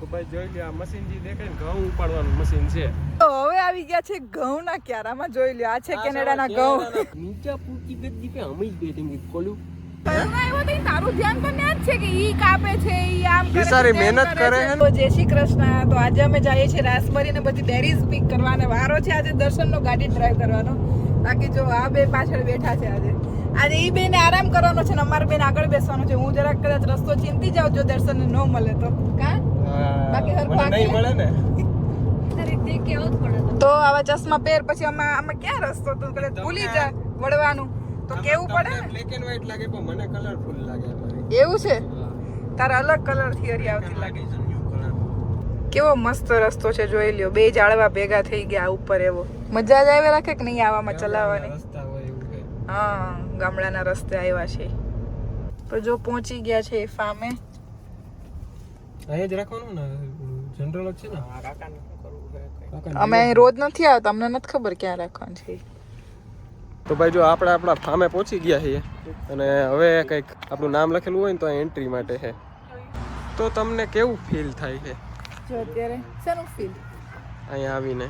તો ભાઈ જોઈ લે આ મશીન જે દેખાય ને ઘઉં ઉપાડવાનું મશીન છે. તો હવે આવી ગયા છે ઘઉંના ક્યારામાં જોઈ લ્યો આ છે કેનેડાના ઘઉં. નીચે પૂકી ગદી કે અમે જ બેઠી ખોલું. કરુણા આવ્યો તો ઈ તારું ધ્યાન તો ન્યા જ છે કે ઈ કાપે છે ઈ આમ કરે છે, બિચારી તેમ મહેનત કરે છે. ને. તો જય શ્રી કૃષ્ણ તો આજે અમે જઈએ છીએ રાસબરી ને બધી બેરીઝ પીક કરવાને. વારો છે આજે દર્શનનો ગાડી ડ્રાઈવ કરવાનો. બાકી જો આ બે પાછળ બેઠા છે આજે. આજે ઈ બેને આરામ કરવાનો છે ને અમારે બેન આગળ બેસવાનું છે. હું જરાક કદાચ રસ્તો ચિંતી જાઉં જો દર્શન ન મળે તો. કા? બાકી. મળે ને. તો આવા ચશ્મા પહેર પછી આમાં આમાં ક્યાં રસ્તો? તું કદાચ ભૂલી જા વળવાનું. તો કેવું પડે? ને બ્લેક એન્ડ વ્હાઈટ લાગે પણ મને કલરફુલ લાગે એવું છે. તારા અલગ કલર થિયરી આવતી લાગે. કેવો મસ્ત રસ્તો છે જોઈ લ્યો. બે જાળવા ભેગા થઈ ગયા ઉપર એવો. મજા જ આવે રાખે કે નહીં આવામાં ચલાવવાની? રસ્તા હોય એવું છે. હા ગામડાના રસ્તે આવ્યા છે. તો જો પહોંચી ગયા છે એ ફામે અહીંયા જ રાખવાનું ને? જનરલ જ છે ને? કાકાને કરવું છે અમે અહીં રોજ નથી આવતા અમને નથી ખબર ક્યાં રાખવાનું છે. તો ભાઈ જો આપણે આપણા ફામે પહોંચી ગયા છીએ અને હવે કંઈક આપણું નામ લખેલું હોય ને તો એન્ટ્રી માટે છે. તો તમને કેવું ફીલ થાય છે? જો અત્યારે શેનું ફીલ અહીંયા આવીને.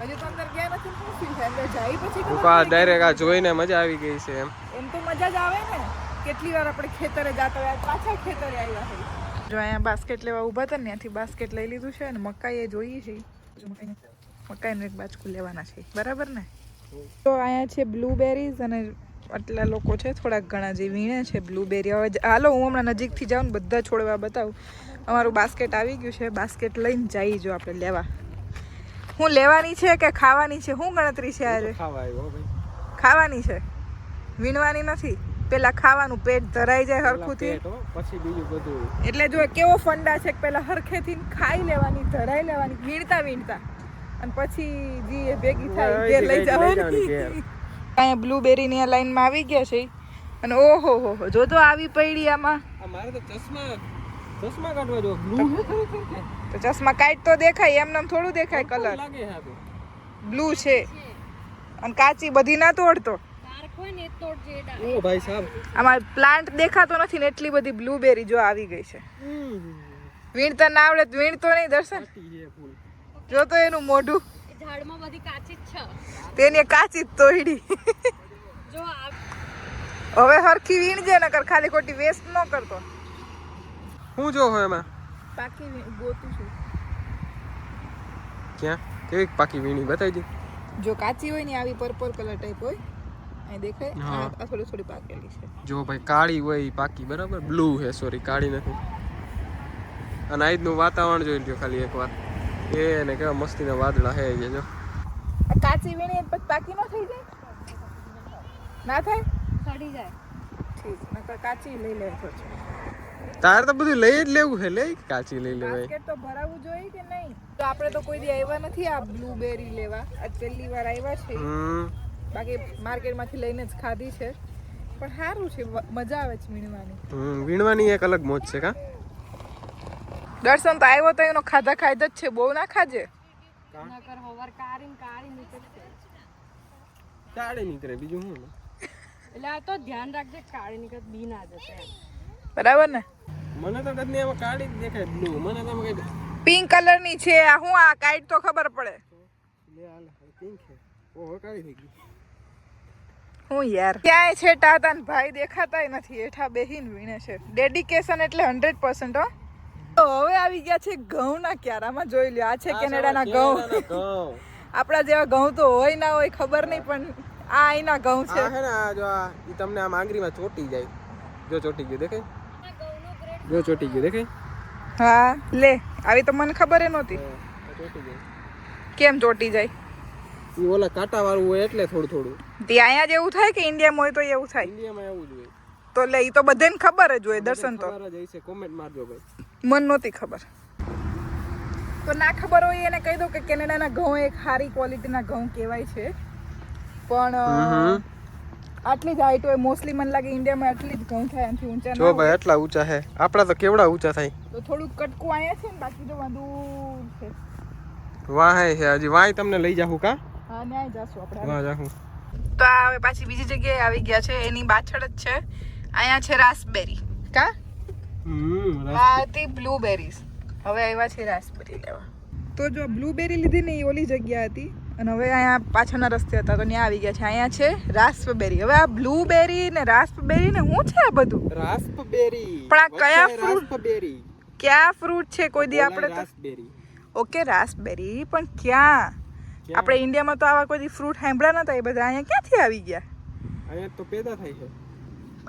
હજુ તો અંદર ગયા નથી શું ફીલ થાય? અંદર જાય પછી હું ખબર કા પડે કે ડાયરેક્ટ આ જોઈને મજા આવી ગઈ છે એમ. એમ તો મજા જ આવે ને. કેટલી વાર આપણે ખેતરે જતા હોય પાછા ખેતરે આવ્યા હોય. જો અહીંયા બાસ્કેટ લેવા ઊભા હતા ને ત્યાંથી બાસ્કેટ લઈ લીધું છે અને મકાઈ એ જોઈએ છે. મકાઈને એક બાજકું લેવાના છે. બરાબર ને? તો અહીંયા છે બ્લુબેરીઝ અને આટલા લોકો છે થોડાક ઘણા જે વીણે છે બ્લુબેરી હવે હાલો હું હમણાં નજીકથી જાઉં ને બધા છોડવા બતાવું. અમારું બાસ્કેટ આવી ગયું છે. બાસ્કેટ લઈને જઈ જો આપણે લેવા. હું લેવાની છે કે ખાવાની છે? શું ગણતરી છે આજે? ખાવાની છે? વીણવાની નથી? પેલા ખાવાનું પેટ ધરાઈ જાય હરખું થી પછી બીજું બધું. એટલે જો કેવો ફંડા છે કે પેલા હરખેથી ખાઈ લેવાની ધરાઈ લેવાની વીણતા વીણતા. અને પછી જી ભેગી થાય ઘેર લઈ જવાની. અહીંયા બ્લુબેરી ની લાઈનમાં આવી ગયા છે. અને ઓહો હો હો જો તો આવી પડી આમાં. મારે તો ચશ્મા ચશ્મા કાઢવા જો બ્લુ તો ચશ્મા કાઢ તો દેખાય એમને થોડું દેખાય કલર બ્લુ છે. અને કાચી બધી ના તોડતો. ઓ ભાઈ સાહેબ આમાં પ્લાન્ટ દેખાતો નથી ને એટલી બધી બ્લુબેરી જો આવી ગઈ છે. વીણતા ના આવડે તો વીણતો નહીં દર્શન ફૂલ. જો તો એનું મોઢું. ઝાડમાં બધી કાચી જ છે. તેની કાચી જ તોડી જો હવે હરખી વીણજે નકર ખાલી ખોટી વેસ્ટ ન કરતો. હું જો હોય એમાં? પાકી ગોતું છું. ક્યાં? કેવી પાકી વીણી બતાવી દે. જો કાચી હોય ને આવી પર્પલ કલર ટાઈપ હોય. અહીં દેખાય. હા. આ આ થોડી થોડી પાકેલી છે. જો ભાઈ કાળી હોય પાકી બરાબર? બ્લુ હે સોરી કાળી નથી. અને આજનું વાતાવરણ જોઈ લ્યો ખાલી એકવાર એ ને કેવા મસ્તીના વાદળા હે છે જો. કાચી વીણી પછી પાકી ન થઈ જાય? ના થાય? સડી જાય. ઠીક નકર કાચી લઈ લે તારે તો બધું લઈ જ લેવું છે લઈ કાચી લઈ લેવાય? બાસ્કેટ તો ભરાવવું જોઈએ કે નહીં? તો આપણે તો કોઈ દી આવ્યા નથી આ બ્લુબેરી લેવા. આજ પહેલી વાર આવ્યા છે બાકી માર્કેટમાંથી લઈને જ ખાધી છે. પણ સારું છે મજા આવે છે વીણવાની. હમ વીણવાની એક અલગ મોજ છે કા? દર્શન તો આવ્યો તો એનો ખાધા ખાધા જ છે બહુ ના ખાજે. કાળી કાળી કાળી નીકળે બીજું શું? એટલે આ તો ધ્યાન રાખજે કાળી નીકળ બી ના જશે બરાબર ને? મને તો કદી એમાં કાળી જ દેખાય બ્લુ મને તો કઈ પિંક કલરની છે આ હું આ કાઈટ તો ખબર પડે. લે હાલ પિંક છે. ઓહો કાળી થઈ ગઈ હું યાર. ક્યાંય છે ટાતા ને ભાઈ દેખાતાય નથી હેઠા બેહીન વીણે છે. ડેડિકેશન એટલે હંડ્રેડ પર્સન્ટ હો. તો હવે આવી ગયા છે ઘઉંના ક્યારામાં જોઈ લ્યો આ છે કેનેડાના ઘઉં. ઘઉં. આપણા જેવા ઘઉં તો હોય ના હોય ખબર નહીં પણ આ અહીંના ઘઉં છે. હે ને આ જો આ તમને આમ આંગળીમાં ચોટી જાય. જો ચોટી ગયું દેખાય? જો ચોટી ગયું દેખાય? હા લે આવી તો મને ખબર એ નહોતી. કેમ ચોટી જાય? ઈ ઓલા કાંટા વાળું હોય એટલે થોડું થોડું. તે અહીંયા જ એવું થાય કે ઇન્ડિયામાં હોય તો એવું થાય? ઇન્ડિયામાં એવું જ હોય. તો લે ઈ તો બધાને ખબર જ હોય દર્શન તો. ખબર જ હશે કોમેન્ટ મારજો ભાઈ. મન નહોતી ખબર. તો ના ખબર હોય એને કહી દો કે કેનેડાના ઘઉં એક સારી ક્વોલિટીના ઘઉં કહેવાય છે. પણ આટલી જ હાઈટ હોય મોસ્ટલી મને લાગે ઇન્ડિયામાં આટલી જ ઘઉં થાય એનાથી ઊંચા જો ભાઈ આટલા ઊંચા છે આપણા તો કેવડા ઊંચા થાય? તો થોડુંક કટકું અહીંયા છે ને બાકી તો વધુ છે. વાહ છે હજી વાય તમને લઈ જાઉં કા? હા ન્યાય જાશું આપણે તો આ હવે પાછી બીજી જગ્યાએ આવી ગયા છે એની પાછળ જ છે. અહીંયા છે રાસબેરી કા? હમ આ હતી બ્લુબેરીઝ હવે આવ્યા છે રાસબેરી લેવા. તો જો બ્લુબેરી લીધી ને એ ઓલી જગ્યા હતી અને હવે અહીંયા પાછળના રસ્તે હતા તો ત્યાં આવી ગયા છે. અહીંયા છે રાસ્પબેરી હવે આ બ્લુબેરી ને રાસબેરી ને શું છે આ બધું? રાસ્પબેરી પણ આ કયા ફ્રૂટ રાસ્પબેરી ક્યાં ફ્રૂટ છે કોઈ દી આપણે તો? ઓકે રાસબેરી પણ ક્યાં? આપણે ઇન્ડિયામાં તો આવા કોઈ ફ્રૂટ સાંભળ્યા નતા એ બધા અહીંયા ક્યાંથી આવી ગયા? અહીંયા તો પેદા થાય છે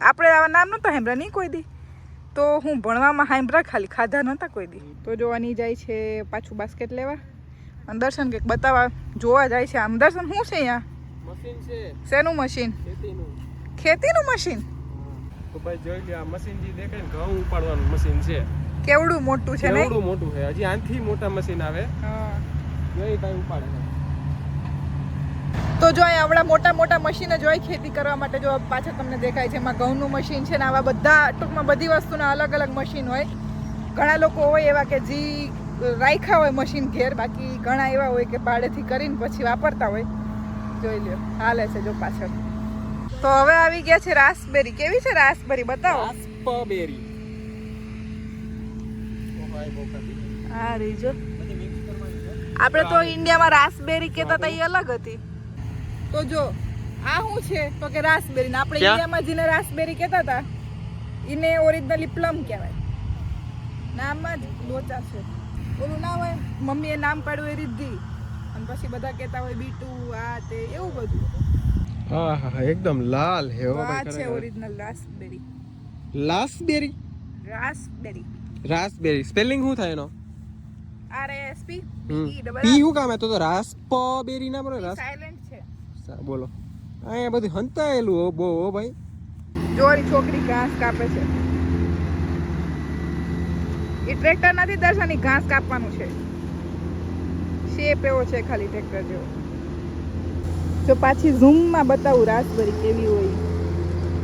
આપણે આવા નામ નતા સાંભળ્યા નહીં કોઈ દી? તો હું ભણવામાં સાંભળ્યા ખાલી ખાધા નતા કોઈ દી. તો જોવાની જાય છે પાછું બાસ્કેટ લેવા. અને દર્શન કંઈક બતાવવા જોવા જાય છે આમ. દર્શન શું છે અહીંયા? મશીન છે. શેનું મશીન ખેતીનું. ખેતીનું મશીન તો ભાઈ જોઈ લે આ મશીન જે દેખાય ને ઘઉં ઉપાડવાનું મશીન છે. કેવડું મોટું છે ને કેવડું મોટું છે? હજી આનથી મોટા મશીન આવે. હા. જોઈ ભાઈ ઉપાડે. તો જો આવડા મોટા મોટા મશીન જ હોય ખેતી કરવા માટે જો પાછળ તમને દેખાય છે એમાં ઘઉંનું મશીન છે ને આવા બધા ટૂંકમાં બધી વસ્તુના અલગ અલગ મશીન હોય. ઘણા લોકો હોય એવા કે જે રાખ્યા હોય મશીન ઘેર બાકી ઘણા એવા હોય કે ભાડેથી કરીને પછી વાપરતા હોય. જોઈ લ્યો હાલે છે જો પાછળ. તો હવે આવી ગયા છે રાસબેરી કેવી છે રાસબેરી બતાવો. રાસ્પબેરી આ રીજો. આપણે તો ઇન્ડિયામાં રાસબેરી કહેતા હતા એ અલગ હતી. તો જો આ શું છે? તો કે રાસબેરી આપણે ઇન્ડિયામાં જેને રાસબેરી કહેતા હતા એને ઓરિજિનલી પ્લમ કહેવાય. નામમાં જ લોચા છે. ઓલું ના હોય મમ્મીએ નામ પાડ્યું એ રીધી અને પછી બધા કહેતા હોય બીટુ આ તે એવું બધું. હા હા એકદમ લાલ હે આ છે. Original raspberry raspberry raspberry raspberry spelling શું થાય એનો? આર એસ પી પી શું કામ? તો રાસ્પબેરી ના બરો રાસ બોલો. અહીંયા બધું હંતાયેલું બહુ હો ભાઈ. જોરી છોકરી ઘાસ કાપે છે. એ ટ્રેક્ટર નથી દર્શન ઘાસ કાપવાનું છે. શેપ એવો છે ખાલી ટ્રેક્ટર જેવો. જો પાછી ઝૂમમાં બતાવું રાસબરી કેવી હોય.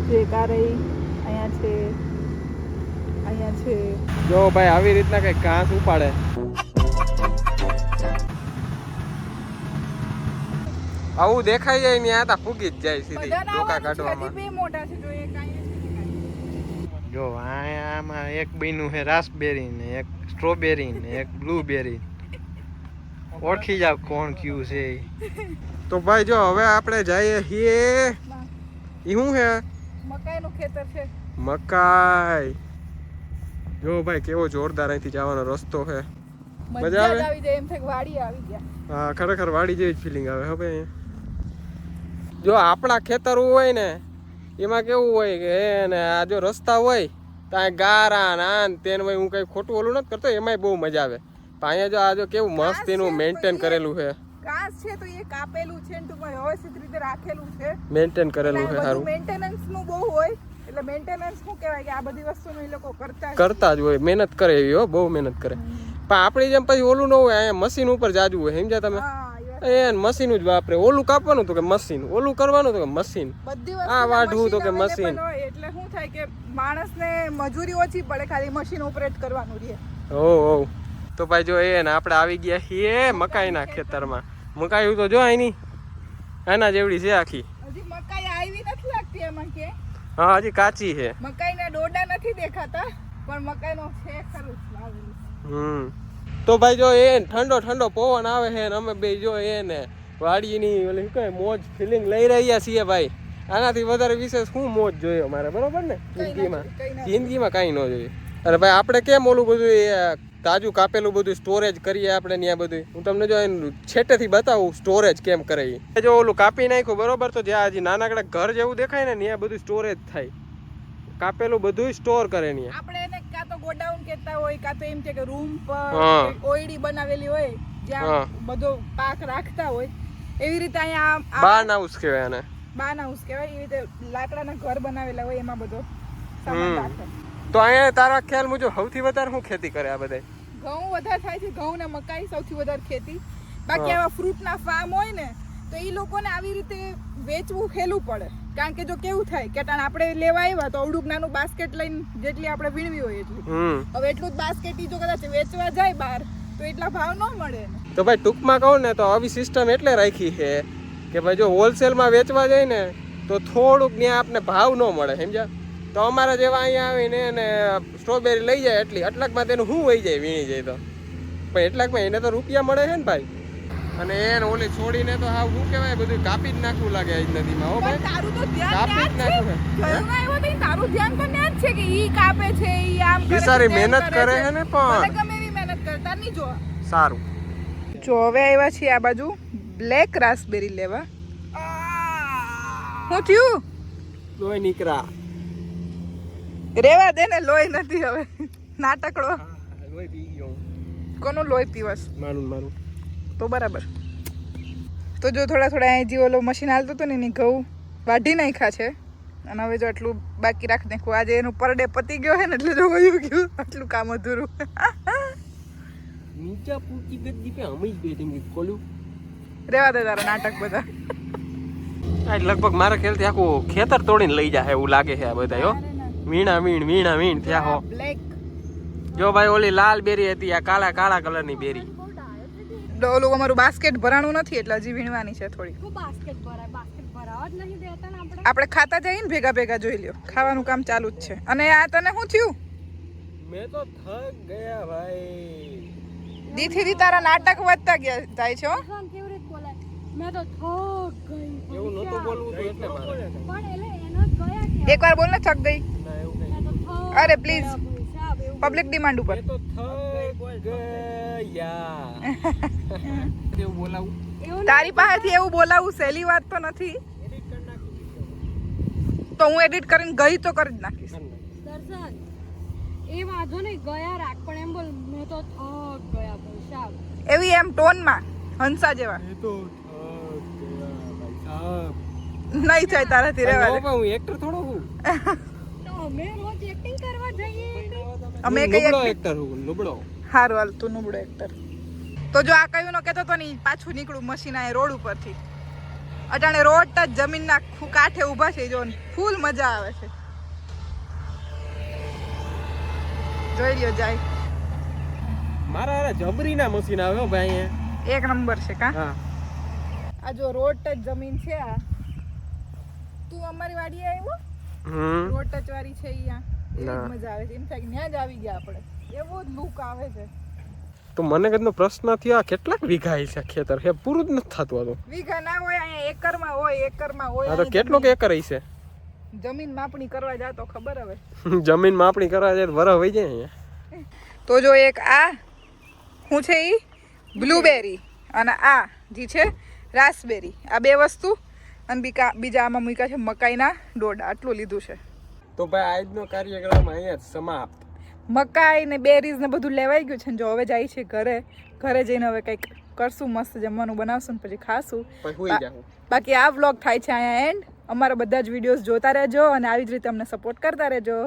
જે કારઈ અહીંયા છે અહીંયા છે. જો ભાઈ આવી રીતના કઈ ઘાસ ઉપાડે. આવું દેખાઈ જાય ને આ તા ફૂગી જ જાય સીધી. ડોકા કાઢવામાં બે મોટા છે જો આમાં એક બીનું છે રાસબેરી ને એક સ્ટ્રોબેરી ને એક બ્લુબેરી ઓળખી જાવ કોણ કયું છે તો ભાઈ જો હવે આપણે જઈએ છીએ. ઈ શું છે? મકાઈનું ખેતર છે. મકાઈ. જો ભાઈ કેવો જોરદાર અહીંથી જવાનો રસ્તો છે. મજા મજા આવે? આવી જાય એમ થાય વાડી આવી ગયા. હા ખરેખર વાડી જેવી જ ફિલિંગ આવે હવે અહીંયા જો આપણા ખેતર હોય ને એમાં કેવું હોય કે ને આ જો રસ્તા હોય તો આ ગારા ને આ તેને હોય હું કઈ ખોટું ઓલું નથી કરતો એમાંય બહુ મજા આવે. પણ અહીંયા જો આ જો કેવું મસ્ત એનું મેન્ટેન કરેલું છે. ઘાસ છે તો એ કાપેલું છે ને ટૂંકમાં વ્યવસ્થિત રીતે રાખેલું છે. મેન્ટેન કરેલું છે સારું. મેન્ટેનન્સનું બહુ હોય એટલે મેન્ટેનન્સ શું કહેવાય કે આ બધી વસ્તુનું એ લોકો કરતા જ કરતા જ હોય મહેનત કરે એવી હો બહુ મહેનત કરે. પણ આપણી જેમ પછી ઓલું ન હોય અહીંયા મશીન ઉપર જાજુ હોય સમજ્યા તમે? એ મશીન જ વાપરે. ઓલું કાપવાનું તો કે મશીન ઓલું કરવાનું તો કે મશીન આ વાઢવું તો કે મશીન. એટલે શું થાય કે માણસને મજૂરી ઓછી પડે ખાલી મશીન ઓપરેટ કરવાનું રહે. ઓ ઓ તો ભાઈ જો એ ને આપણે આવી ગયા છીએ મકાઈના ખેતરમાં. મકાઈ તો જો એની એના જેવડી છે આખી. હજી મકાઈ આવી નથી લાગતી એમાં કે. હા હજી કાચી છે. મકાઈના ડોડા નથી દેખાતા પણ મકાઈનો છે ખરું હમ. તો ભાઈ જો એ ઠંડો ઠંડો પવન આવે છે અમે બે જો એ ને વાડીની ઓલી શું કહે મોજ ફિલિંગ લઈ રહ્યા છીએ ભાઈ. આનાથી વધારે વિશેષ શું મોજ જોયો મારે બરોબર ને? જિંદગીમાં. જિંદગીમાં કાંઈ ન જોઈએ. અરે ભાઈ આપણે કેમ ઓલું બધું એ તાજું કાપેલું બધું સ્ટોરેજ કરીએ આપણે ત્યાં બધું? હું તમને જો એનું છેટેથી બતાવું સ્ટોરેજ કેમ કરે એ જો ઓલું કાપી નાખ્યું બરોબર? તો જ્યાં હજી નાનકડા ઘર જેવું દેખાય ને ત્યાં બધું સ્ટોરેજ થાય. કાપેલું બધું સ્ટોર કરે ત્યાં એને ગોડાઉન કેતા હોય કાં તો એમ છે કે રૂમ પર. ઓયડી બનાવેલી હોય. જ્યાં બધો પાક રાખતા હોય. એવી રીતે અહીંયા બાર્ન હાઉસ કહેવાય આને. બાન હાઉસ કહેવાય. એવી રીતે લાકડાના ઘર બનાવેલા હોય એમાં બધો સામાન રાખે. તો અહીંયા તારા ખ્યાલ મુજબ સૌથી વધારે શું ખેતી કરે આ બધા ઘઉં વધારે થાય છે. ઘઉં ને મકાઈ સૌથી વધારે ખેતી. બાકી. આવા ફ્રૂટના ફાર્મ હોય ને તો એ લોકોને આવી રીતે વેચવું ખેલું પડે. કારણ કે જો કેવું થાય કે તાણ આપણે લેવા આવ્યા તો અવડુંક નાનું બાસ્કેટ લઈને જેટલી આપણે વીણવી હોય એટલી. હવે એટલું જ બાસ્કેટ જો કદાચ વેચવા જાય બહાર તો એટલા ભાવ ન મળે તો ભાઈ ટૂંકમાં કહું ને તો આવી સિસ્ટમ એટલે રાખી છે કે ભાઈ જો હોલસેલમાં વેચવા જાય ને તો થોડુંક ત્યાં આપને ભાવ ન મળે સમજ્યા? તો અમારા જેવા અહીંયા આવીને એને સ્ટ્રોબેરી લઈ જાય એટલી. અટલાકમાં તેનું શું વહી જાય વીણી જાય તો? પણ એટલાકમાં એને તો રૂપિયા મળે છે ને ભાઈ. અને એને ઓલી છોડીને તો હા શું કહેવાય બધું કાપી જ નાખવું લાગે આજ નદીમાં હો ભાઈ. તારું તો ધ્યાન કાપી જ નાખ્યું તારું ધ્યાન તો ત્યાં જ છે કે ઈ કાપે છે ઈ આમ કરે સારી મહેનત કરે છે. ને પણ. ગમે એવી મહેનત કરતા નહીં જો. સારું. જો હવે આવ્યા છીએ આ બાજુ બ્લેક રાસબેરી લેવા. શું થયું? લોહી નીકળા રેવા દે ને લોહી નથી હવે. નાટકડો. લોહી પી ગયો કોનું લોહી પીવસ મારું મારું. તો બરાબર. તો જો થોડા થોડા અહીં જે ઓલો મશીન હાલતું હતું ને એની ઘઉં વાઢી નાખ્યા છે. અને હવે જો આટલું બાકી રાખી નાખું. આજે એનું પર ડે પતી ગયો છે ને એટલે જો વયું ગયું. આટલું કામ અધૂરું. નીચા પૂકી ગદ્દી પે અમે જ બેઠી ખોલ્યું. રેવા દે તારા નાટક બધા. આ લગભગ મારા ખ્યાલથી આખું ખેતર તોડીને લઈ જાય એવું લાગે છે આ બધા હો. વીણા વીણ વીણા વીણ થયા હો. બ્લેક. જો ભાઈ ઓલી લાલ બેરી હતી આ કાળા કાળા કલરની બેરી. ઓલું અમારું બાસ્કેટ ભરાણું નથી એટલે હજી વીણવાની છે થોડી. બાસ્કેટ ભરાય બાસ્કેટ ભરાવા જ નહીં દેતા ને આપણે? આપણે ખાતા જઈએ ને ભેગા ભેગા જોઈ લ્યો. ખાવાનું કામ ચાલુ જ છે. અને આ તને શું થયું? મેં તો થક ગયા ભાઈ. દીથી દી તારા નાટક વધતા ગયા જાય છે હો. કેવી રીતે બોલાય? મેં તો થોક ગઈ એવું નહોતું બોલવું તો એટલે મારે. પણ એટલે એનો ગયા એકવાર બોલ ને થક ગઈ. અરે પ્લીઝ પબ્લિક ડિમાન્ડ ઉપર. મેં તો થક તારી પાસેથી એવું બોલાવું સહેલી વાત તો નથી તો હું એડિટ કરીને ગઈ તો કરી જ નાખીશ એ વાંધો નહીં ગયા રાખ પણ એમ બોલ મેં તો થક ગયા ભાઈ સાહેબ એવી એમ ટોનમાં હંસા જેવા એ તો નહીં થાય તારાથી રહેવા હું એક્ટર થોડો હું અમે રોજ એક્ટિંગ કરવા જઈએ અમે કઈ એક્ટર હું નુબળો હારું હાલ તું નુબળો એક્ટર તો જો આ કયું નો કહેતો તો ને પાછું નીકળું મશીન આ રોડ ઉપરથી. અટાણે રોડ ટચ જમીનના કાંઠે ઊભા છે જો ફૂલ મજા આવે છે. જોઈ લ્યો જાય. મારા હારા જબરીના મશીન આવ્યો ભાઈ એક નંબર છે કા? હા. આ જો રોડ ટચ જમીન છે આ. તું અમારી વાડીએ આવ્યો? હમ. રોડ ટચ વાળી છે અહીંયા મજા આવે છે. એમ થાય કે ત્યાં જ આવી ગયા આપણે. એવો જ લુક આવે છે. તો મને કદનો પ્રશ્ન થયો આ કેટલાક વીઘા છે ખેતર? હે પૂરું જ નથી થતું હતું વીઘા ના હોય અહીંયા એકરમાં હોય એકરમાં હોય આ તો કેટલોક એકર છે જમીન- માપણી કરવા જાય તો ખબર હવે. જમીન માપણી કરવા જાય વરહ વહી જાય અહીંયા. તો જો એક આ શું છે ઈ? બ્લુબેરી અને આ જે છે રાસબેરી આ બે વસ્તુ. અને બીકા બીજા આમાં મૂક્યા છે મકાઈના ડોડા આટલું લીધું છે. તો ભાઈ આજનો કાર્યક્રમ અહીંયા જ સમાપ્ત. મકાઈ ને બેરીઝ ને બધું લેવાઈ ગયું છે ને જો હવે જાય છે ઘરે ઘરે જઈને હવે કંઈક કરશું મસ્ત જમવાનું બનાવશું ને પછી ખાશું. બાકી આ વ્લોગ થાય છે અહીંયા એન્ડ અમારા બધા જ વિડીયોઝ જોતા રહેજો અને આવી જ રીતે અમને સપોર્ટ કરતા રહેજો.